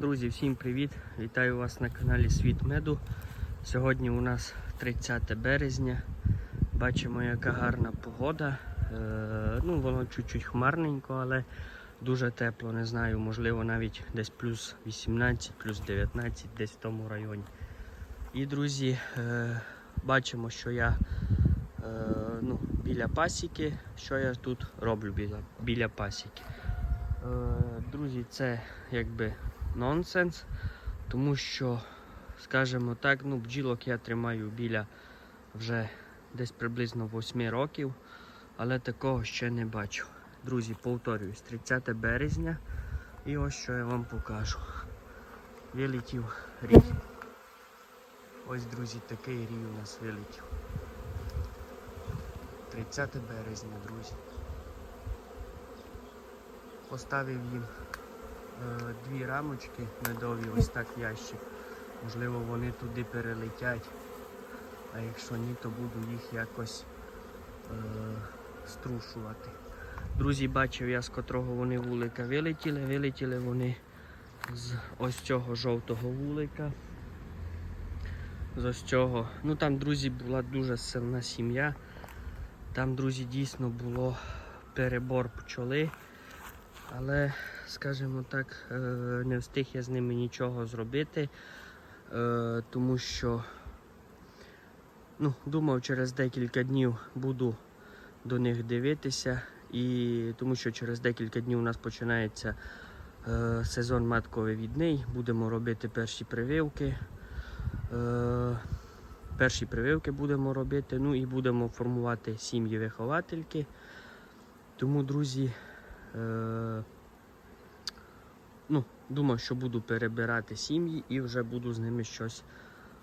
Друзі, всім привіт! Вітаю вас на каналі Світ Меду. Сьогодні у нас 30 березня. Бачимо, яка гарна погода. Е, ну, воно чуть-чуть хмарненько, але дуже тепло. Не знаю, можливо, навіть десь плюс 18, плюс 19, десь в тому районі. І, друзі, е, бачимо, що я е, ну, біля пасіки. Що я тут роблю біля, біля пасіки. Е, Друзі, це якби нонсенс, тому що, скажімо так, ну, бджілок я тримаю біля вже десь приблизно 8 років, але такого ще не бачу. Друзі, повторююсь, 30 березня. І ось що я вам покажу. Вилетів рій. Ось, друзі, такий рій у нас вилетів. 30 березня, друзі. Поставив їм дві рамочки медові, ось так ящик. Можливо, вони туди перелетять. А якщо ні, то буду їх якось е, струшувати. Друзі, бачив я, з котрого вони вулика вилетіли. Вилетіли вони з ось цього жовтого вулика. З ось цього. Ну там, друзі, була дуже сильна сім'я. Там, друзі, дійсно було перебор пчоли. Але, скажімо так, е, не встиг я з ними нічого зробити, е, тому що ну, думав, через декілька днів буду до них дивитися, і тому що через декілька днів у нас починається е, сезон матковий Будемо робити перші прививки. Перші прививки будемо робити, ну і будемо формувати сім'ї виховательки. Тому, друзі, Е, ну, думав, що буду перебирати сім'ї і вже буду з ними щось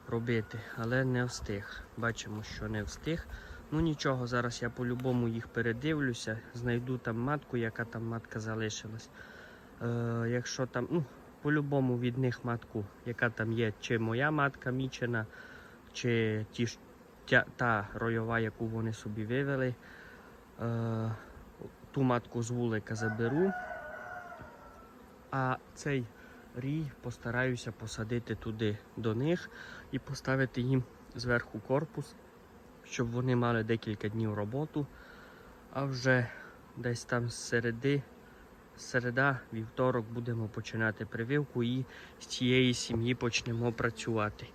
робити, але не встиг. Бачимо, що не встиг. Ну нічого, зараз я по-любому їх передивлюся, знайду там матку, яка там матка залишилась. Е, Якщо там, ну, по-любому від них матку, яка там є, чи моя матка мічена, чи ті, тя, та ройова, яку вони собі вивели. Е, ту матку з вулика заберу, а цей рій постараюся посадити туди до них і поставити їм зверху корпус, щоб вони мали декілька днів роботу, а вже десь там з середи, середа, вівторок будемо починати прививку і з цієї сім'ї почнемо працювати.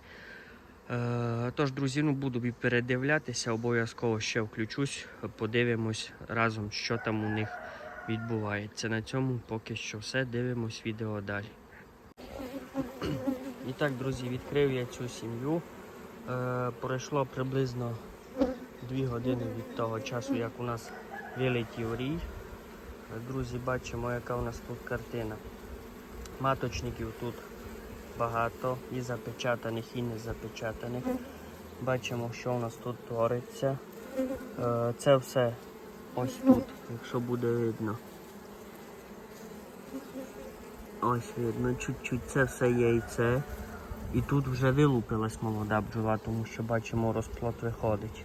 Е, Тож, друзі, ну буду передивлятися, обов'язково ще включусь, подивимось разом, що там у них відбувається. На цьому поки що все. Дивимось відео далі. І так, друзі, відкрив я цю сім'ю. Е, Пройшло приблизно 2 години від того часу, як у нас вилетів рій. Е, Друзі, бачимо, яка у нас тут картина. Маточників тут багато і запечатаних, і не запечатаних. Бачимо, що у нас тут твориться. Е, Це все ось тут, якщо буде видно. Ось видно, чуть-чуть це все яйце. І тут вже вилупилась молода бджола, тому що бачимо розплод виходить.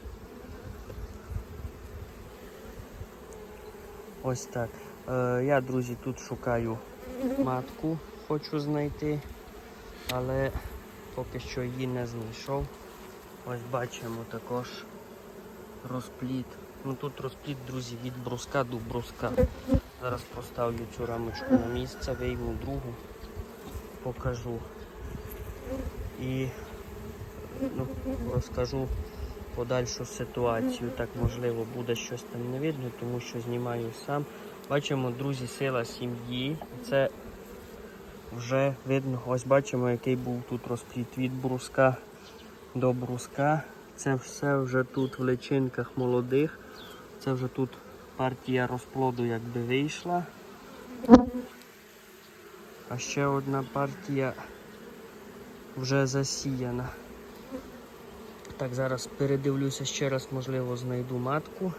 Ось так. Е, я, друзі, тут шукаю матку, хочу знайти але поки що її не знайшов. Ось бачимо також розпліт. Ну тут розпліт, друзі, від бруска до бруска. Зараз поставлю цю рамочку на місце, вийму другу, покажу і ну, розкажу подальшу ситуацію. Так, можливо, буде щось там не видно, тому що знімаю сам. Бачимо, друзі, сила сім'ї. Це вже видно, ось бачимо, який був тут розпліт від бруска до бруска. Це все вже тут в личинках молодих. Це вже тут партія розплоду якби вийшла. А ще одна партія вже засіяна. Так, зараз передивлюся ще раз, можливо, знайду матку.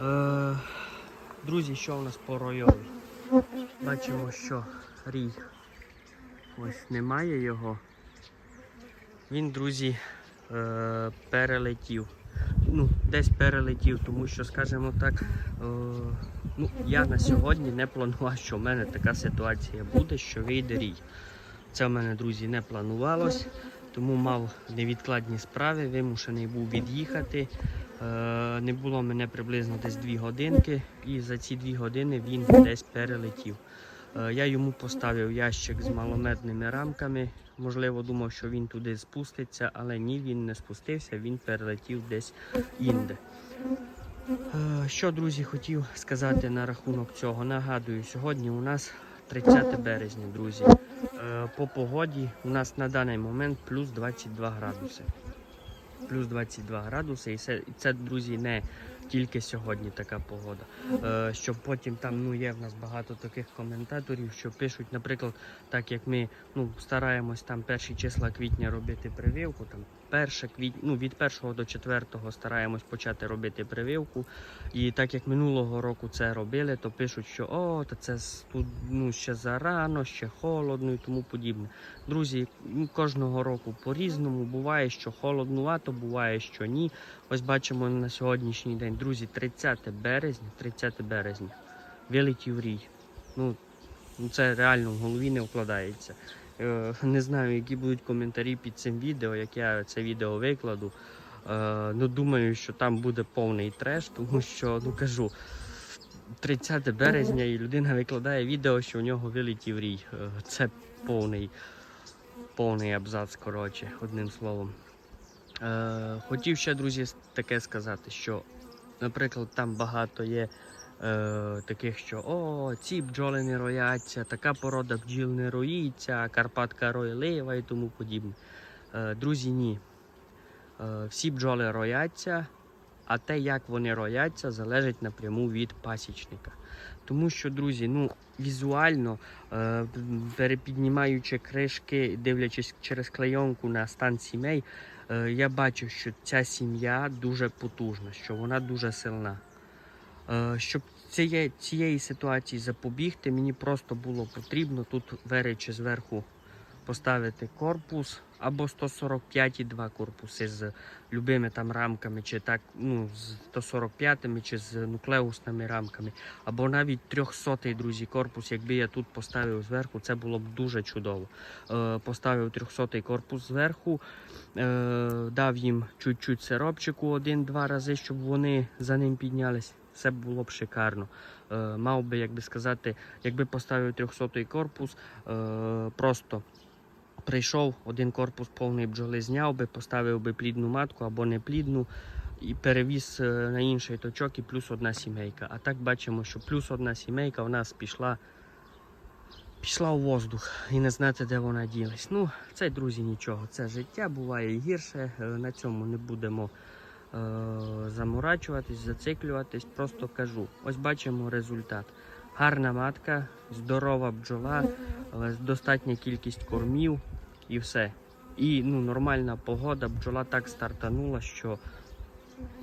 Е, друзі, що у нас по ройові? Бачимо, що рій. Ось немає його. Він, друзі, е, перелетів. ну, десь перелетів, тому що, скажімо так, е, ну, я на сьогодні не планував, що в мене така ситуація буде, що вийде рій. Це в мене, друзі, не планувалось, тому мав невідкладні справи, вимушений був від'їхати. Е, Не було мене приблизно десь 2 годинки, і за ці 2 години він десь перелетів. Е, Я йому поставив ящик з малометними рамками. Можливо, думав, що він туди спуститься, але ні, він не спустився, він перелетів десь інде. Е, Що, друзі, хотів сказати на рахунок цього. Нагадую, сьогодні у нас 30 березня, друзі. Е, По погоді у нас на даний момент плюс 22 градуси. Плюс 22 градуси, і це, друзі, не тільки сьогодні така погода. Е, щоб потім там ну, є в нас багато таких коментаторів, що пишуть, наприклад, так як ми ну, стараємось там перші числа квітня робити прививку, там перше квітня, ну, від 1 до 4 стараємось почати робити прививку. І так як минулого року це робили, то пишуть, що о, та це тут ну, ще зарано, ще холодно і тому подібне. Друзі, ну, кожного року по-різному. Буває, що холоднувато, буває, що ні. Ось бачимо на сьогоднішній день, друзі, 30 березня, 30 березня. Вилетів рій. Ну, ну, це реально в голові не вкладається. Е, Не знаю, які будуть коментарі під цим відео, як я це відео викладу. Е, Ну, думаю, що там буде повний треш, тому що, ну кажу, 30 березня і людина викладає відео, що у нього вилетів рій. Е, Це повний, повний абзац, коротше, одним словом. Хотів ще, друзі, таке сказати, що, наприклад, там багато є е, таких, що о, ці бджоли не рояться, така порода бджіл не роїться, Карпатка ройлива і тому подібне. Е, друзі, ні. Е, всі бджоли рояться, а те, як вони рояться, залежить напряму від пасічника. Тому що, друзі, ну, візуально, е, перепіднімаючи кришки, дивлячись через клейонку на стан сімей, е, я бачу, що ця сім'я дуже потужна, що вона дуже сильна. Е, Щоб цієї, цієї ситуації запобігти, мені просто було потрібно тут веречі зверху поставити корпус або 145 і два корпуси з любими там рамками, чи так, ну, з 145 чи з нуклеусними рамками, або навіть 300 друзі, корпус, якби я тут поставив зверху, це було б дуже чудово. Е, поставив 300 корпус зверху, е, дав їм чуть-чуть сиропчику один-два рази, щоб вони за ним піднялись. Все було б шикарно. Е, мав би, як би сказати, якби поставив 300-й корпус, е, просто прийшов, один корпус повний бджоли зняв би, поставив би плідну матку або неплідну і перевіз е, на інший точок і плюс одна сімейка. А так бачимо, що плюс одна сімейка у нас пішла, пішла у воздух і не знати, де вона ділась. Ну, це, друзі, нічого. Це життя буває гірше. Е, На цьому не будемо заморачуватись, зациклюватись. Просто кажу. Ось бачимо результат. Гарна матка, здорова бджола, е, достатня кількість кормів і все. І ну, нормальна погода, бджола так стартанула, що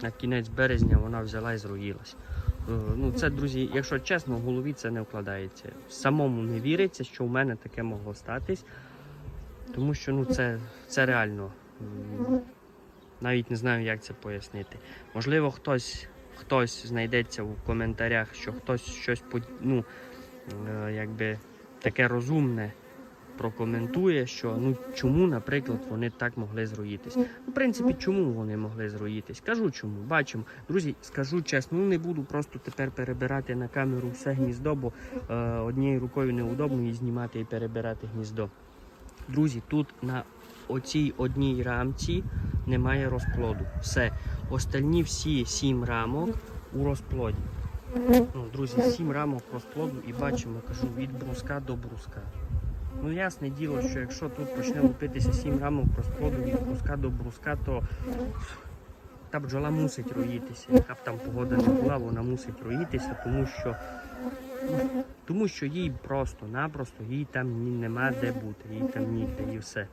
на кінець березня вона взяла і зруїлась. Е, Ну, це, друзі, якщо чесно, в голові це не вкладається. Самому не віриться, що в мене таке могло статись. Тому що ну, це, це реально. Навіть не знаю, як це пояснити. Можливо, хтось, хтось знайдеться в коментарях, що хтось щось ну, е, якби таке розумне прокоментує, що ну чому, наприклад, вони так могли зруїтись. Ну, в принципі, чому вони могли зруїтись? Кажу чому. Бачимо. Друзі, скажу чесно, ну не буду просто тепер перебирати на камеру все гніздо, бо е, однією рукою неудобно і знімати і перебирати гніздо. Друзі, тут на оцій одній рамці немає розплоду. Все. Остальні всі сім рамок у розплоді. Ну, друзі, сім рамок розплоду і бачимо, кажу, від бруска до бруска. Ну, ясне діло, що якщо тут почне лупитися сім рамок розплоду від бруска до бруска, то та бджола мусить роїтися. Яка б там погода не була, вона мусить роїтися, тому що, тому що їй просто-напросто їй там нема де бути, їй там ніде і все.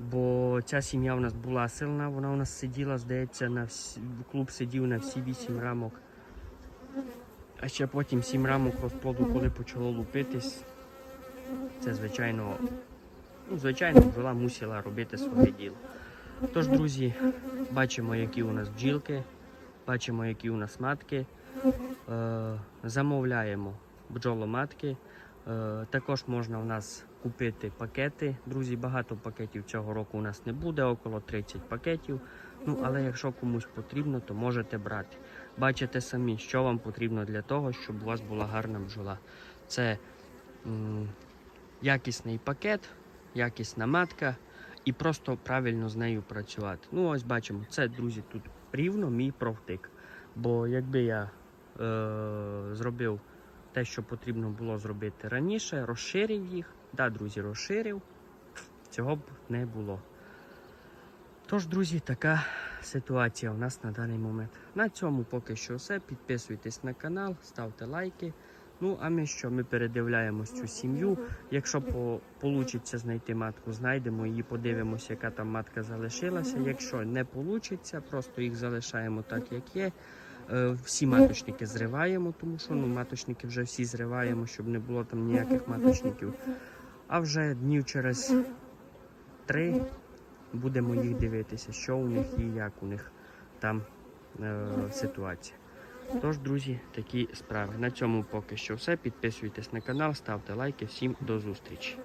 Бо ця сім'я у нас була сильна, вона у нас сиділа, здається, на всі, клуб сидів на всі вісім рамок. А ще потім сім рамок розплоду, коли почало лупитись, це звичайно, ну, звичайно, бджола мусила робити своє діло. Тож, друзі, бачимо, які у нас бджілки, бачимо, які у нас матки. Замовляємо бджоломатки. Е, також можна у нас купити пакети. Друзі, багато пакетів цього року у нас не буде, около 30 пакетів. Ну, але якщо комусь потрібно, то можете брати. Бачите самі, що вам потрібно для того, щоб у вас була гарна бджола. Це м, якісний пакет, якісна матка і просто правильно з нею працювати. Ну, ось бачимо, це, друзі, тут рівно мій провтик. Бо якби я е, зробив те, що потрібно було зробити раніше, розширив їх. Да, друзі, розширив, цього б не було. Тож, друзі, така ситуація у нас на даний момент. На цьому поки що все. Підписуйтесь на канал, ставте лайки. Ну, а ми що? Ми передивляємось цю сім'ю. Якщо получиться знайти матку, знайдемо її, подивимося, яка там матка залишилася. Якщо не вийде, просто їх залишаємо так, як є. Е, Всі маточники зриваємо, тому що ну, маточники вже всі зриваємо, щоб не було там ніяких маточників. А вже днів через три будемо їх дивитися, що у них і як у них там е, ситуація. Тож, друзі, такі справи. На цьому поки що все. Підписуйтесь на канал, ставте лайки. Всім до зустрічі.